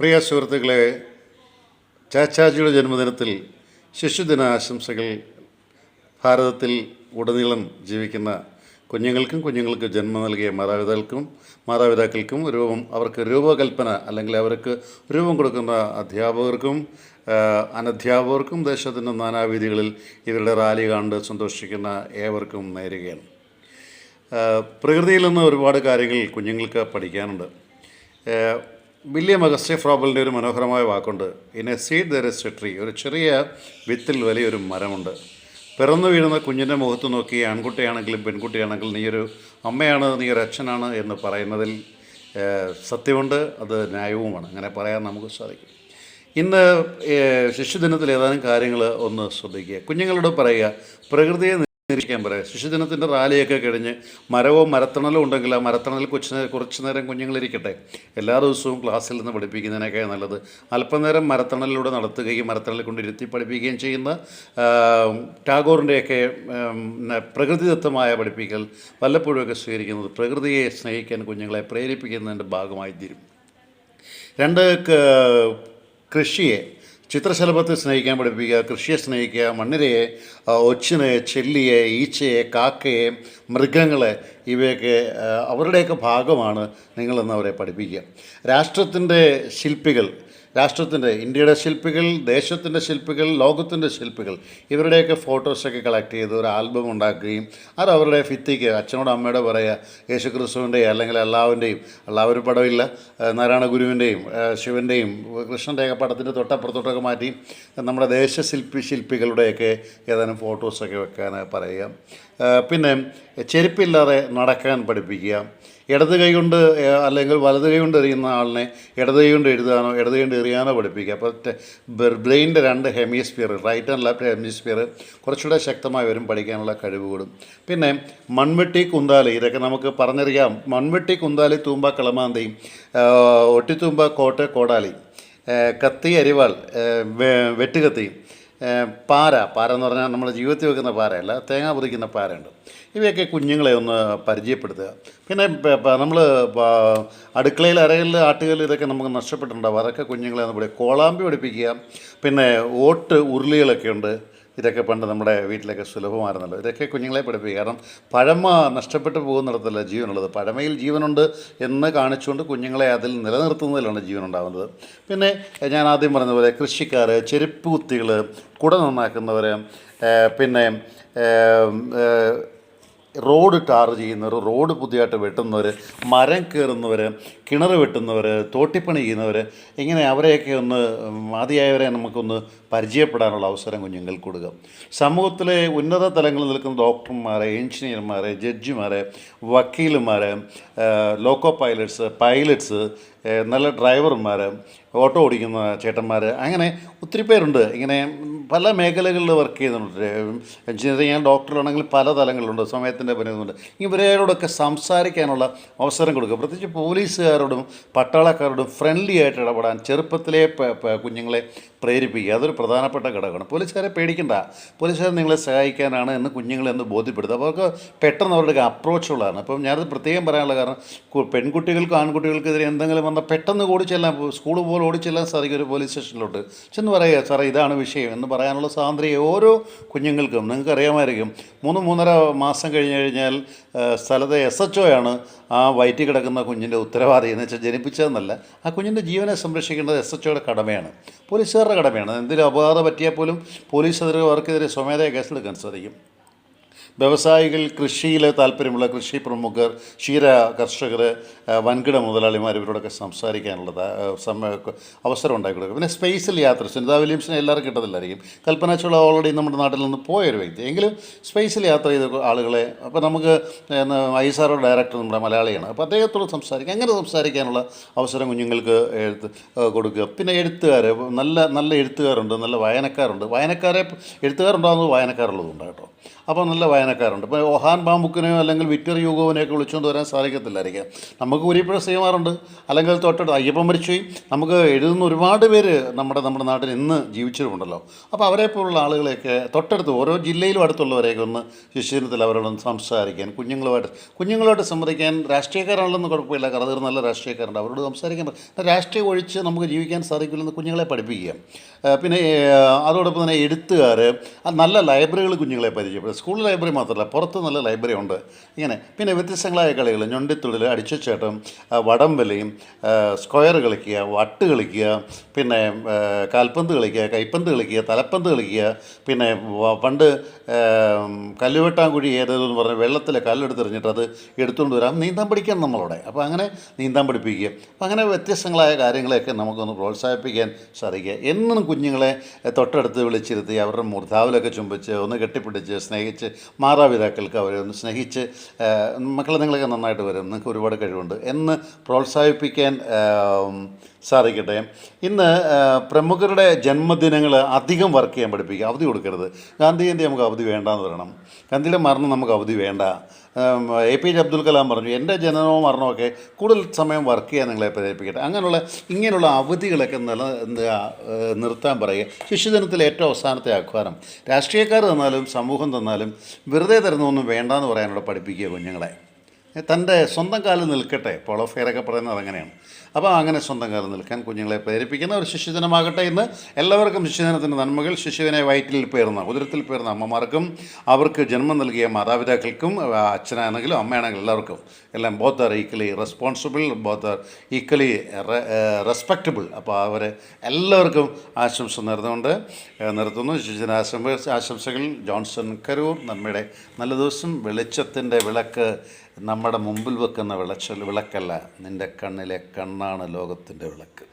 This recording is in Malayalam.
പ്രിയ സുഹൃത്തുക്കളെ ചാച്ചാജിയുടെ ജന്മദിനത്തിൽ ശിശുദിന ആശംസകൾ ഭാരതത്തിൽ ഉടനീളം ജീവിക്കുന്ന കുഞ്ഞുങ്ങൾക്കും കുഞ്ഞുങ്ങൾക്ക് ജന്മം നൽകിയ മാതാപിതാക്കൾക്കും മാതാപിതാക്കൾക്കും രൂപം അവർക്ക് രൂപകൽപ്പന അല്ലെങ്കിൽ അവർക്ക് രൂപം കൊടുക്കുന്ന അധ്യാപകർക്കും അനധ്യാപകർക്കും ദേശത്തിന്റെ നാനാവീതികളിൽ ഇവരുടെ റാലി കണ്ട് സന്തോഷിക്കുന്ന ഏവർക്കും നേരുകയാണ്. പ്രകൃതിയിൽ നിന്ന് ഒരുപാട് കാര്യങ്ങൾ കുഞ്ഞുങ്ങൾക്ക് പഠിക്കാനുണ്ട്. വില്യം അഗസ്റ്റി ഫ്രോബലിന്റെ ഒരു മനോഹരമായ വാക്കുണ്ട്. In a seed there is a tree ഒരു ചെറിയ വിത്തിൽ വലിയൊരു മരമുണ്ട്. പിറന്നു വീഴുന്ന കുഞ്ഞിന്റെ മുഖത്ത് നോക്കി ആൺകുട്ടിയാണെങ്കിലും പെൺകുട്ടിയാണെങ്കിലും നീയൊരു അമ്മയാണ് നീ ഒരു അച്ഛനാണ് എന്ന് പറയുന്നതിൽ സത്യമുണ്ട് അത് ന്യായവുമാണ്. അങ്ങനെ പറയാൻ നമുക്ക് സാധിക്കും. ഇന്ന് ശിശുദിനത്തിൽ ഏതാനും കാര്യങ്ങൾ ഒന്ന് ശ്രദ്ധിക്കുക. കുഞ്ഞുങ്ങളോട് പറയുക പ്രകൃതിയെ നിരീക്ഷിക്കാൻ പറയാം. ശിശുദിനത്തിന്റെ റാലിയൊക്കെ കഴിഞ്ഞ് മരവും മരത്തണലും ഉണ്ടെങ്കിൽ ആ മരത്തണലിൽ കുറച്ച് നേരം കുറച്ച് നേരം കുഞ്ഞുങ്ങളിരിക്കട്ടെ എല്ലാ ദിവസവും ക്ലാസ്സിൽ നിന്ന് പഠിപ്പിക്കുന്നതിനേക്കാൾ നല്ലത്. അല്പനേരം മരത്തണലിലൂടെ നടത്തുകയും മരത്തണലിൽ കൊണ്ട് ഇരുത്തി പഠിപ്പിക്കുകയും ചെയ്യുന്ന ടാഗോറിന്റെയൊക്കെ പ്രകൃതിദത്തമായ പഠിപ്പിക്കൽ വല്ലപ്പോഴുമൊക്കെ സ്വീകരിക്കുന്നത് പ്രകൃതിയെ സ്നേഹിക്കാൻ കുഞ്ഞുങ്ങളെ പ്രേരിപ്പിക്കുന്നതിന്റെ ഭാഗമായി തീരും രണ്ട് കൃഷിയെ ചിത്രശലഭത്തെ സ്നേഹിക്കാൻ പഠിപ്പിക്കുക കൃഷിയെ സ്നേഹിക്കുക മണ്ണിരയെ ഒച്ചിനെ ചെല്ലിയെ ഈച്ചയെ കാക്കയെ മൃഗങ്ങളെ ഇവയൊക്കെ അവരുടെയൊക്കെ ഭാഗമാണ് നിങ്ങളെന്ന് അവരെ പഠിപ്പിക്കുക. രാഷ്ട്രത്തിന്റെ ശില്പികൾ രാഷ്ട്രത്തിന്റെ ഇന്ത്യയുടെ ശില്പികൾ ദേശത്തിന്റെ ശില്പികൾ ലോകത്തിന്റെ ശില്പികൾ ഇവരുടെയൊക്കെ ഫോട്ടോസൊക്കെ കളക്ട് ചെയ്ത് ഒരു ആൽബം ഉണ്ടാക്കുകയും അത് അവരുടെ ഫിത്തിക്ക് അച്ഛനോട് അമ്മയോട് പറയുക യേശു ക്രിസ്തുവിന്റെയും അല്ലെങ്കിൽ അള്ളാവിന്റെയും അള്ളാഹ് പടമില്ല നാരായണ ഗുരുവിന്റെയും ശിവന്റെയും കൃഷ്ണന്റെയൊക്കെ പടത്തിന്റെ തൊട്ടപ്പുറത്തോട്ടൊക്കെ മാറ്റി നമ്മുടെ ദേശശില്പി ശില്പികളുടെയൊക്കെ ഏതാനും ഫോട്ടോസൊക്കെ വെക്കാൻ പറയുക. പിന്നെ ചെരുപ്പില്ലാതെ നടക്കാൻ പഠിപ്പിക്കുക. ഇടത് കൈ കൊണ്ട് അല്ലെങ്കിൽ വലത് കൈ കൊണ്ട് എറിയുന്ന ആളിനെ ഇടത് കൈ കൊണ്ട് എഴുതാനോ ഇടത് കൊണ്ട് എറിയാനോ പഠിപ്പിക്കുക. അപ്പോൾ ബ്രെയിനിന്റെ രണ്ട് hemisphere right and left hemisphere കുറച്ചുകൂടെ ശക്തമായി വരും പഠിക്കാനുള്ള കഴിവ് കൂടും. പിന്നെ മൺവെട്ടി കുന്താലി ഇതൊക്കെ നമുക്ക് പറഞ്ഞറിയാം. മൺവെട്ടി കുന്താലി തൂമ്പ കളമാന്തി ഒട്ടിത്തൂമ്പ കോട്ട കോടാലി കത്തി അരിവാൾ വെട്ടുകത്തി പാര. പാര എന്ന് പറഞ്ഞാൽ നമ്മൾ ജീവിതത്തിൽ വെക്കുന്ന പാരയല്ല തേങ്ങ പൊതിക്കുന്ന പാരയുണ്ട്. ഇവയൊക്കെ കുഞ്ഞുങ്ങളെ ഒന്ന് പരിചയപ്പെടുത്തുക. പിന്നെ നമ്മൾ അടുക്കളയിൽ അരയിൽ ആട്ടുകളിൽ ഇതൊക്കെ നമുക്ക് നഷ്ടപ്പെട്ടിട്ടുണ്ടാവും. അതൊക്കെ കുഞ്ഞുങ്ങളെ പഠിക്കുക കോളാമ്പി പഠിപ്പിക്കുക. പിന്നെ ഓട്ട് ഉരുളികളൊക്കെ ഉണ്ട്. ഇതൊക്കെ പണ്ട് നമ്മുടെ വീട്ടിലൊക്കെ സുലഭമായിരുന്നല്ലോ. ഇതൊക്കെ കുഞ്ഞുങ്ങളെ പഠിപ്പിക്കുക കാരണം പഴമ നഷ്ടപ്പെട്ടു പോകുന്നിടത്തല്ല ജീവനുള്ളത്. പഴമയിൽ ജീവനുണ്ട് എന്ന് കാണിച്ചുകൊണ്ട് കുഞ്ഞുങ്ങളെ അതിൽ നിലനിർത്തുന്നതിലാണ് ജീവനുണ്ടാകുന്നത്. പിന്നെ ഞാൻ ആദ്യം പറഞ്ഞതുപോലെ കൃഷിക്കാർ ചെരുപ്പ് കുത്തികൾ കുട നന്നാക്കുന്നവർ പിന്നെ റോഡ് ടാർ ചെയ്യുന്നവർ റോഡ് പുതിയതായിട്ട് വെട്ടുന്നവർ മരം കയറുന്നവർ കിണർ വെട്ടുന്നവർ തോട്ടിപ്പണി ചെയ്യുന്നവർ ഇങ്ങനെ അവരെയൊക്കെ ഒന്ന് ആദ്യമായവരെ നമുക്കൊന്ന് പരിചയപ്പെടാനുള്ള അവസരം കുഞ്ഞുങ്ങൾക്ക് കൊടുക്കുക. സമൂഹത്തിലെ ഉന്നത തലങ്ങളിൽ നിൽക്കുന്ന ഡോക്ടർമാരെ എഞ്ചിനീയർമാരെ ജഡ്ജിമാരെ വക്കീലുമാർ ലോക്കോ പൈലറ്റ്സ് പൈലറ്റ്സ് നല്ല ഡ്രൈവർമാർ ഓട്ടോ ഓടിക്കുന്ന ചേട്ടന്മാർ അങ്ങനെ ഒത്തിരി പേരുണ്ട്. ഇങ്ങനെ പല മേഖലകളിൽ വർക്ക് ചെയ്യുന്നുണ്ട്. എഞ്ചിനീയറിംഗ് ഡോക്ടറാണെങ്കിൽ പല തലങ്ങളിലുണ്ട്. സമയത്തിന്റെ പനിയുന്നുണ്ട് ഇവരോടൊക്കെ സംസാരിക്കാനുള്ള അവസരം കൊടുക്കുക. പ്രത്യേകിച്ച് പോലീസുകാരോടും പട്ടാളക്കാരോടും ഫ്രണ്ട്ലി ആയിട്ട് ഇടപെടാൻ ചെറുപ്പത്തിലെ കുഞ്ഞുങ്ങളെ പ്രേരിപ്പിക്കുക. അതൊരു പ്രധാനപ്പെട്ട ഘടകമാണ്. പോലീസുകാരെ പേടിക്കണ്ട. പോലീസുകാർ നിങ്ങളെ സഹായിക്കാനാണ് എന്ന് കുഞ്ഞുങ്ങളെ ഒന്ന് ബോധ്യപ്പെടുത്തുക. അപ്പോൾ അവർക്ക് പെട്ടെന്ന് അവരുടെ അപ്രോച്ച് ഉള്ളതാണ്. അപ്പം ഞാനത് പ്രത്യേകം പറയാനുള്ള കാരണം പെൺകുട്ടികൾക്കും ആൺകുട്ടികൾക്കെതിരെ എന്തെങ്കിലും വന്നാൽ പെട്ടെന്ന് ഓടിച്ചെല്ലാൻ സ്കൂൾ പോലെ ഓടിച്ചെല്ലാൻ സാധിക്കും ഒരു പോലീസ് സ്റ്റേഷനിലോട്ട്. ചെന്ന് പറയുക സാറേ ഇതാണ് വിഷയം എന്ന് പറയാനുള്ള സ്വാതന്ത്ര്യം ഓരോ കുഞ്ഞുങ്ങൾക്കും. നിങ്ങൾക്ക് അറിയാമായിരിക്കും മൂന്ന് മൂന്നര മാസം കഴിഞ്ഞ് കഴിഞ്ഞാൽ സ്ഥലത്തെ എസ് എച്ച് ആണ് ആ വയറ്റി കിടക്കുന്ന കുഞ്ഞിന്റെ ഉത്തരവാദി എന്ന് വെച്ചാൽ ജനിപ്പിച്ചതെന്നല്ല. ആ കുഞ്ഞിന്റെ ജീവനെ സംരക്ഷിക്കേണ്ടത് എസ് എച്ച് ഒയുടെ കടമയാണ്. പോലീസുകാരുടെ കടമയാണ്. എന്തെങ്കിലും അപകടം പറ്റിയാൽ പോലും പോലീസ് അവർക്കെതിരെ സ്വമേധയ കേസെടുക്കാൻ സാധിക്കും വ്യവസായികൾ കൃഷിയിൽ താല്പര്യമുള്ള കൃഷി പ്രമുഖർ ക്ഷീര കർഷകർ വൻകിട മുതലാളിമാർ ഇവരോടൊക്കെ സംസാരിക്കാനുള്ള അവസരം ഉണ്ടാക്കി കൊടുക്കുക പിന്നെ സ്പേസിൽ യാത്ര സുനിത വില്യംസിനെ എല്ലാവർക്കും കിട്ടത്തില്ലായിരിക്കും. കൽപ്പന ചോള ഓൾറെഡി നമ്മുടെ നാട്ടിൽ നിന്ന് പോയൊരു വ്യക്തി. എങ്കിലും സ്പേസിൽ യാത്ര ചെയ്ത ആളുകളെ അപ്പോൾ നമുക്ക് ഐ എസ് ആർഒ ഡയറക്ടർ നമ്മുടെ മലയാളിയാണ്. അപ്പോൾ അദ്ദേഹത്തോട് സംസാരിക്കാം. അങ്ങനെ സംസാരിക്കാനുള്ള അവസരം കുഞ്ഞുങ്ങൾക്ക് എഴുത്ത് കൊടുക്കുക. പിന്നെ എഴുത്തുകാർ നല്ല നല്ല എഴുത്തുകാരുണ്ട് നല്ല വായനക്കാരുണ്ട്. വായനക്കാരെ എഴുത്തുകാരുണ്ടാകുന്നത് വായനക്കാരുള്ളതുണ്ട് കേട്ടോ. അപ്പോൾ നല്ല വായനക്കാരുണ്ട്. ഇപ്പോൾ ഓഹാൻ ബാമ്പുക്കിനെയോ അല്ലെങ്കിൽ വിക്ടർ യുഗോവിനെയൊക്കെ വിളിച്ചുകൊണ്ട് വരാൻ സാധിക്കത്തില്ലായിരിക്കാം. നമുക്ക് കുരിപ്പുഴ ചെയ്യുമാറുണ്ട് അല്ലെങ്കിൽ തൊട്ടടുത്ത് അയ്യപ്പൻ മരിച്ചു നമുക്ക് എഴുതുന്ന ഒരുപാട് പേര് നമ്മുടെ നമ്മുടെ നാട്ടിൽ ഇന്ന് ജീവിച്ചിട്ടുണ്ടല്ലോ അപ്പോൾ അവരെ പോലുള്ള ആളുകളെയൊക്കെ തൊട്ടടുത്ത് ഓരോ ജില്ലയിലും അടുത്തുള്ളവരെയൊക്കെ ഒന്ന് ശിശുദിനത്തിൽ അവരോടൊന്ന് സംസാരിക്കാൻ കുഞ്ഞുങ്ങളുമായിട്ട് കുഞ്ഞുങ്ങളുമായിട്ട് സംവദിക്കാൻ രാഷ്ട്രീയക്കാരാണല്ലോ കുഴപ്പമില്ല. കറതീർ നല്ല രാഷ്ട്രീയക്കാരുണ്ട്. അവരോട് സംസാരിക്കാൻ രാഷ്ട്രീയം ഒഴിച്ച് നമുക്ക് ജീവിക്കാൻ സാധിക്കില്ലെന്ന് കുഞ്ഞുങ്ങളെ പഠിപ്പിക്കുക. പിന്നെ അതോടൊപ്പം തന്നെ എഴുത്തുകാർ നല്ല ലൈബ്രറികൾ കുഞ്ഞുങ്ങളെ പരിചയപ്പെടും സ്കൂൾ ലൈബ്രറി മാത്രമല്ല പുറത്ത് നല്ല ലൈബ്രറി ഉണ്ട്. ഇങ്ങനെ. പിന്നെ വ്യത്യസ്തങ്ങളായ കളികൾ ഞൊണ്ടിത്തുള്ളിൽ അടിച്ചുചേട്ടം വടംവലിയും സ്ക്വയർ കളിക്കുക വട്ട് കളിക്കുക പിന്നെ കാൽപന്ത് കളിക്കുക കൈപ്പന്ത് കളിക്കുക തലപ്പന്ത് കളിക്കുക പിന്നെ പണ്ട് കല്ലുവെട്ടാങ്കുഴി ഏതെന്ന് പറഞ്ഞ് വെള്ളത്തിൽ കല്ലെടുത്തെറിഞ്ഞിട്ട് അത് എടുത്തുകൊണ്ട് വരാം. നീന്താൻ പഠിക്കാൻ നമ്മളവിടെ. അപ്പോൾ അങ്ങനെ നീന്താൻ പഠിപ്പിക്കുക. അപ്പോൾ അങ്ങനെ വ്യത്യസ്തങ്ങളായ കാര്യങ്ങളെയൊക്കെ നമുക്കൊന്ന് പ്രോത്സാഹിപ്പിക്കാൻ സാധിക്കുക. എന്നും കുഞ്ഞുങ്ങളെ തൊട്ടടുത്ത് വിളിച്ചിരുത്തി അവരുടെ മൂർധാവിലൊക്കെ ചുമ്പിച്ച് ഒന്ന് കെട്ടിപ്പിടിച്ച് സ്നേഹിച്ച് മാതാപിതാക്കൾക്ക് അവരെ ഒന്ന് സ്നേഹിച്ച് മക്കളെ നിങ്ങളൊക്കെ നന്നായിട്ട് വരും. നിങ്ങൾക്ക് ഒരുപാട് കഴിവുണ്ട് എന്ന് പ്രോത്സാഹിപ്പിക്കാൻ സാധിക്കട്ടെ. ഇന്ന് പ്രമുഖരുടെ ജന്മദിനങ്ങൾ അധികം വർക്ക് ചെയ്യാൻ പഠിപ്പിക്കുക അവധി കൊടുക്കരുത്. ഗാന്ധിജയന്തി നമുക്ക് അവധി വേണ്ടാന്ന് പറയണം. ഗാന്ധിയുടെ മരണം നമുക്ക് അവധി വേണ്ട. A P J Abdul Kalam പറഞ്ഞു എന്റെ ജനനവും മരണമൊക്കെ കൂടുതൽ സമയം വർക്ക് ചെയ്യാൻ നിങ്ങളെ പ്രേരിപ്പിക്കട്ടെ. അങ്ങനെയുള്ള ഇങ്ങനെയുള്ള അവധികളൊക്കെ നില നിർത്താൻ പറയുക. ശിശുദിനത്തിലെ ഏറ്റവും അവസാനത്തെ ആഹ്വാനം രാഷ്ട്രീയക്കാർ തന്നാലും സമൂഹം തന്നാലും വെറുതെ തരുന്നൊന്നും വേണ്ടാന്ന് പറയാനുള്ള പഠിപ്പിക്കുക കുഞ്ഞുങ്ങളെ. തന്റെ സ്വന്തം കാലിൽ നിൽക്കട്ടെ. പോളോഫെയറൊക്കെ പറയുന്നത് അങ്ങനെയാണ് അപ്പോൾ അങ്ങനെ സ്വന്തം കാലിൽ നിൽക്കാൻ കുഞ്ഞുങ്ങളെ പ്രേരിപ്പിക്കുന്ന ഒരു ശിശുദിനമാകട്ടെ ഇന്ന്. എല്ലാവർക്കും ശിശുദിനത്തിന്റെ നന്മകൾ. ശിശുവിനെ വയറ്റിൽ പേർന്ന ഉദരത്തിൽ പേർന്ന അമ്മമാർക്കും അവർക്ക് ജന്മം നൽകിയ മാതാപിതാക്കൾക്കും അച്ഛനാണെങ്കിലും അമ്മയാണെങ്കിലും എല്ലാവർക്കും എല്ലാം both are equally responsible both are equally respectable അപ്പോൾ അവരെ എല്ലാവർക്കും ആശംസ നേർന്നുകൊണ്ട് നിർത്തുന്നു. ശിശുദിന ആശംസ ആശംസകൾ. ജോൺസൺ കരൂർ നന്മയുടെ നല്ല ദിവസം. വെളിച്ചത്തിന്റെ വിളക്ക് നമ്മുടെ മുമ്പിൽ വെക്കുന്ന വിളച്ചൽ വിളക്കല്ല. നിന്റെ കണ്ണിലെ കണ്ണാണ് ലോകത്തിന്റെ വിളക്ക്.